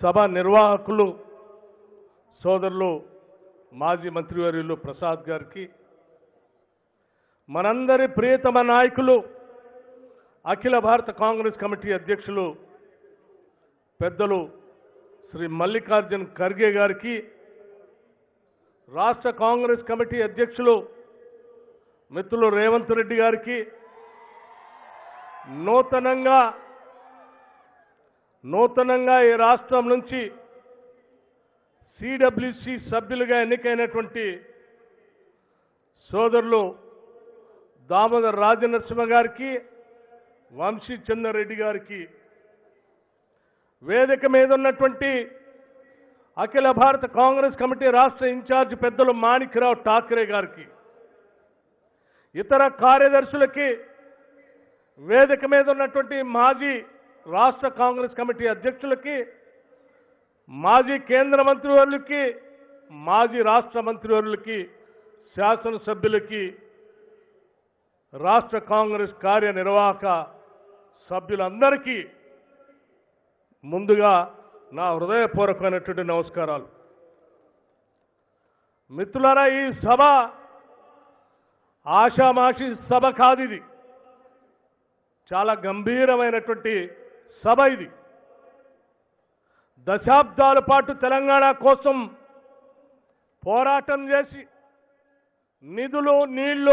సభ నిర్వాహకులు సోదరులు మాజీ మంత్రివర్యులు ప్రసాద్ గారికి మనందరి ప్రియతమ నాయకులు అఖిల భారత కాంగ్రెస్ కమిటీ అధ్యక్షులు పెద్దలు శ్రీ మల్లికార్జున్ ఖర్గే గారికి రాష్ట్ర కాంగ్రెస్ కమిటీ అధ్యక్షులు మిత్రులు రేవంత్ రెడ్డి గారికి నూతనంగా నూతనంగా ఈ రాష్ట్రం నుంచి సిడబ్ల్యూసి సభ్యులుగా ఎన్నికైనటువంటి సోదరులు దామోదర్ రాజనరసింహ గారికి వంశీ చంద్రరెడ్డి గారికి వేదిక మీద ఉన్నటువంటి అఖిల భారత కాంగ్రెస్ కమిటీ రాష్ట్ర ఇన్ఛార్జ్ పెద్దలు మాణిక్యరావు ఠాకరే గారికి ఇతర కార్యదర్శులకి వేదిక మీద ఉన్నటువంటి మాజీ రాష్ట్ర కాంగ్రెస్ కమిటీ అధ్యక్షులకి మాజీ కేంద్ర మంత్రివర్యులకి మాజీ రాష్ట్ర మంత్రివర్యులకి శాసనసభ్యులకి రాష్ట్ర కాంగ్రెస్ కార్యనిర్వాహక సభ్యులందరికీ ముందుగా నా హృదయపూర్వకమైనటువంటి నమస్కారాలు. మిత్రులారా ఈ సభ ఆషామాషి సభ కాదు ఇది. చాలా గంభీరమైనటువంటి సభ ఇది. దశాబ్దాల పాటు తెలంగాణ కోసం పోరాటం చేసి నిధులు నీళ్ళు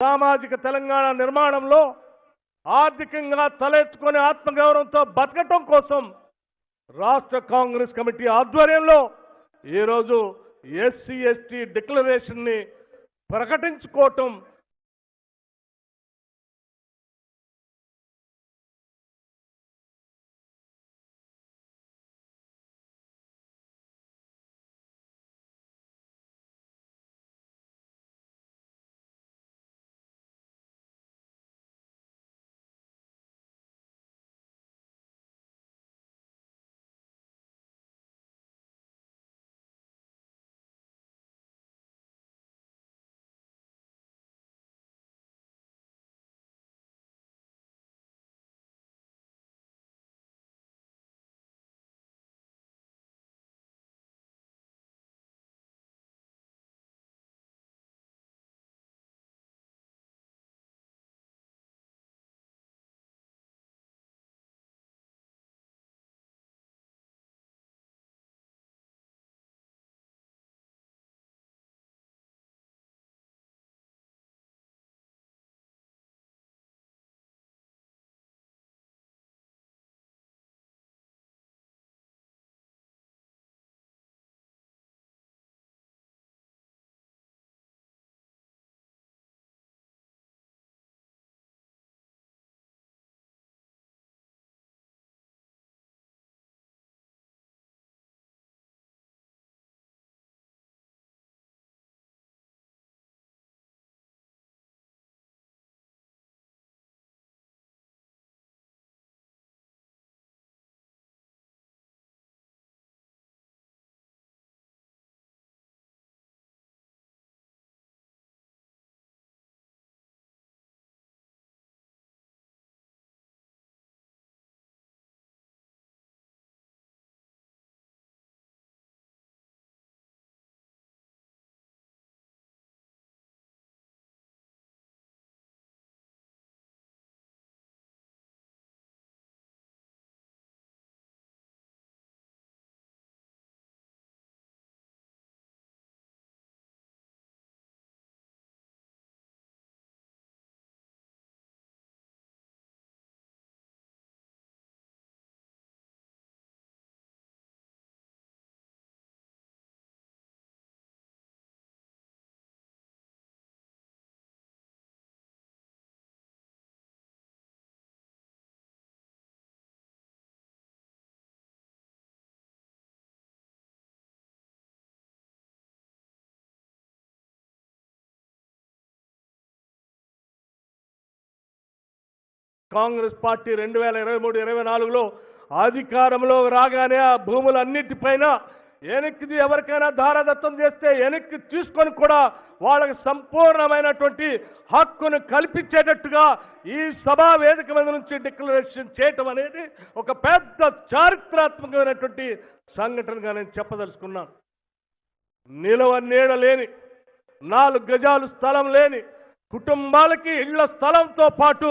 సామాజిక తెలంగాణ నిర్మాణంలో ఆర్థికంగా తలెత్తుకొని ఆత్మగౌరవంతో బతకటం కోసం రాష్ట్ర కాంగ్రెస్ కమిటీ ఆధ్వర్యంలో ఈరోజు ఎస్సీ ఎస్టీ డిక్లరేషన్ని ప్రకటించుకోవటం కాంగ్రెస్ పార్టీ రెండు వేల ఇరవై మూడు ఇరవై నాలుగులో అధికారంలో రాగానే ఆ భూములన్నిటిపైన వెనక్కిది ఎవరికైనా దారదత్తం చేస్తే వెనక్కి తీసుకొని కూడా వాళ్ళకి సంపూర్ణమైనటువంటి హక్కును కల్పించేటట్టుగా ఈ సభా వేదిక మీద నుంచి డిక్లరేషన్ చేయటం అనేది ఒక పెద్ద చారిత్రాత్మకమైనటువంటి సంఘటనగా నేను చెప్పదలుచుకున్నాను నిలవ నీడ లేని నాలుగు గజాలు స్థలం లేని కుటుంబాలకి ఇళ్ళ స్థలంతో పాటు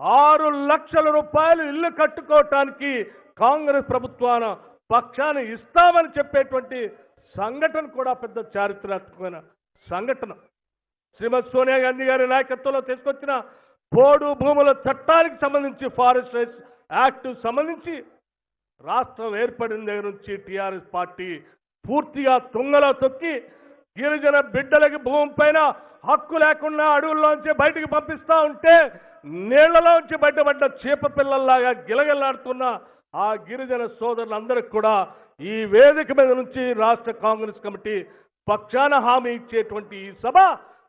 ఆరు లక్షల రూపాయలు ఇల్లు కట్టుకోవటానికి కాంగ్రెస్ ప్రభుత్వాన పక్షాన్ని ఇస్తామని చెప్పేటువంటి సంఘటన కూడా పెద్ద చారిత్రాత్మకమైన సంఘటన. శ్రీమతి సోనియా గాంధీ గారి నాయకత్వంలో తీసుకొచ్చిన పోడు భూముల చట్టానికి సంబంధించి ఫారెస్ట్ రైట్స్ యాక్ట్ సంబంధించి రాష్ట్రం ఏర్పడిన దగ్గర నుంచి టీఆర్ఎస్ పార్టీ పూర్తిగా తుంగలో తొక్కి గిరిజన బిడ్డలకి భూమి పైన హక్కు లేకుండా అడవుల్లోంచి బయటికి పంపిస్తా ఉంటే నీళ్ళలోంచి బయటపడ్డ చేప పిల్లల్లాగా గిలగిల్లాడుతున్న ఆ గిరిజన సోదరులందరికీ కూడా ఈ వేదిక మీద నుంచి రాష్ట్ర కాంగ్రెస్ కమిటీ పక్షాన హామీ ఇచ్చేటువంటి ఈ సభ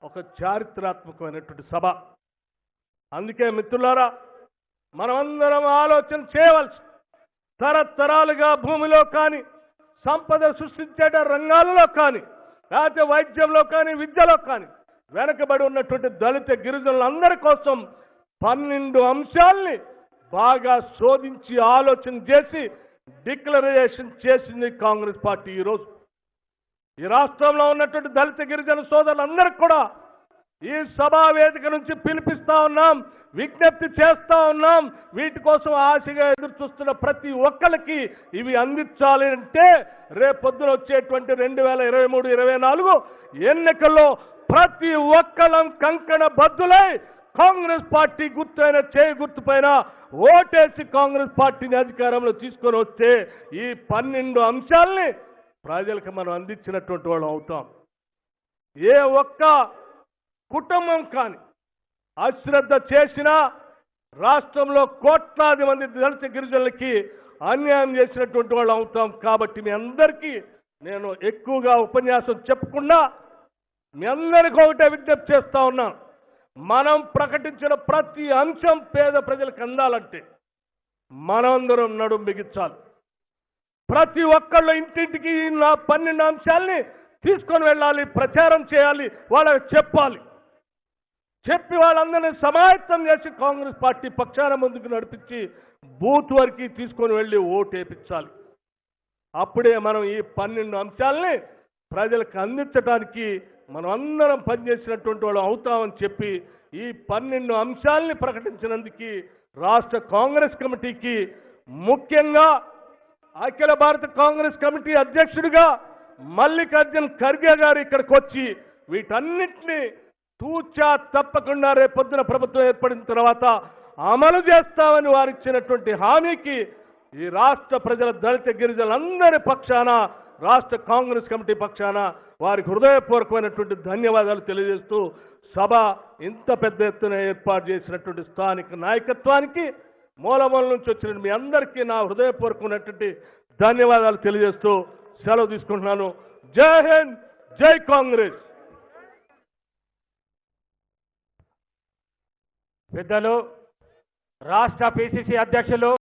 ఒక చారిత్రాత్మకమైనటువంటి సభ. అందుకే మిత్రులారా మనమందరం ఆలోచన చేయవలసి తరతరాలుగా భూమిలో కానీ సంపద సృష్టించే రంగాలలో కానీ లేకపోతే వైద్యంలో కానీ విద్యలో కానీ వెనకబడి ఉన్నటువంటి దళిత గిరిజనులందరి కోసం పన్నెండు అంశాల్ని బాగా శోధించి ఆలోచన చేసి డిక్లరేషన్ చేసింది కాంగ్రెస్ పార్టీ ఈరోజు. ఈ రాష్ట్రంలో ఉన్నటువంటి దళిత గిరిజన సోదరులందరికీ కూడా ఈ సభా వేదిక నుంచి పిలిపిస్తా ఉన్నాం విజ్ఞప్తి చేస్తా ఉన్నాం. వీటి కోసం ఆశగా ఎదురు చూస్తున్న ప్రతి ఒక్కరికి ఇవి అందించాలి అంటే రేపొద్దున వచ్చేటువంటి రెండు వేల ఇరవై మూడు ఇరవై నాలుగు ఎన్నికల్లో ప్రతి ఒక్కలం కంకణ బద్దులై కాంగ్రెస్ పార్టీ గుర్తైన చేయి గుర్తు పైన ఓటేసి కాంగ్రెస్ పార్టీని అధికారంలో తీసుకొని వస్తే ఈ పన్నెండు అంశాల్ని ప్రజలకు మనం అందించినటువంటి వాళ్ళం అవుతాం. ఏ ఒక్క కుటుంబం కానీ అశ్రద్ధ చేసినా రాష్ట్రంలో కోట్లాది మంది దళిత గిరిజనులకి అన్యాయం చేసినటువంటి వాళ్ళు అవుతాం. కాబట్టి మీ అందరికీ నేను ఎక్కువగా ఉపన్యాసం చెప్పకుండా మీ అందరికీ ఒకటే విజ్ఞప్తి చేస్తా ఉన్నాను. మనం ప్రకటించిన ప్రతి అంశం పేద ప్రజలకు అందాలంటే మనందరం నడుం బిగించాలి. ప్రతి ఒక్కళ్ళు ఇంటింటికి నా పన్నెండు అంశాలని తీసుకొని వెళ్ళాలి ప్రచారం చేయాలి వాళ్ళకి చెప్పాలి. చెప్పి వాళ్ళందరినీ సమాయత్తం చేసి కాంగ్రెస్ పార్టీ పక్షాన ముందుకు నడిపించి బూత్ వరకు తీసుకొని వెళ్ళి ఓటు వేయించాలి అప్పుడే మనం ఈ పన్నెండు అంశాలని ప్రజలకు అందించడానికి మనం అందరం పనిచేసినటువంటి వాళ్ళు అవుతామని చెప్పి ఈ పన్నెండు అంశాలని ప్రకటించినందుకు రాష్ట్ర కాంగ్రెస్ కమిటీకి ముఖ్యంగా అఖిల భారత కాంగ్రెస్ కమిటీ అధ్యక్షుడిగా మల్లికార్జున్ ఖర్గే గారు ఇక్కడికి వచ్చి వీటన్నిటిని తూచా తప్పకుండా రేపొద్దున ప్రభుత్వం ఏర్పడిన తర్వాత అమలు చేస్తామని వారిచ్చినటువంటి హామీకి ఈ రాష్ట్ర ప్రజల దళిత గిరిజనులందరి పక్షాన రాష్ట్ర కాంగ్రెస్ కమిటీ పక్షాన వారికి హృదయపూర్వకమైనటువంటి ధన్యవాదాలు తెలియజేస్తూ సభ ఇంత పెద్ద ఎత్తున ఏర్పాటు చేసినటువంటి స్థానిక నాయకత్వానికి మూలమూల నుంచి వచ్చిన మీ అందరికీ నా హృదయపూర్వకమైనటువంటి ధన్యవాదాలు తెలియజేస్తూ సెలవు తీసుకుంటున్నాను. జై హింద్ జై కాంగ్రెస్. పెద్దలు రాష్ట్ర పిసిసి అధ్యక్షులు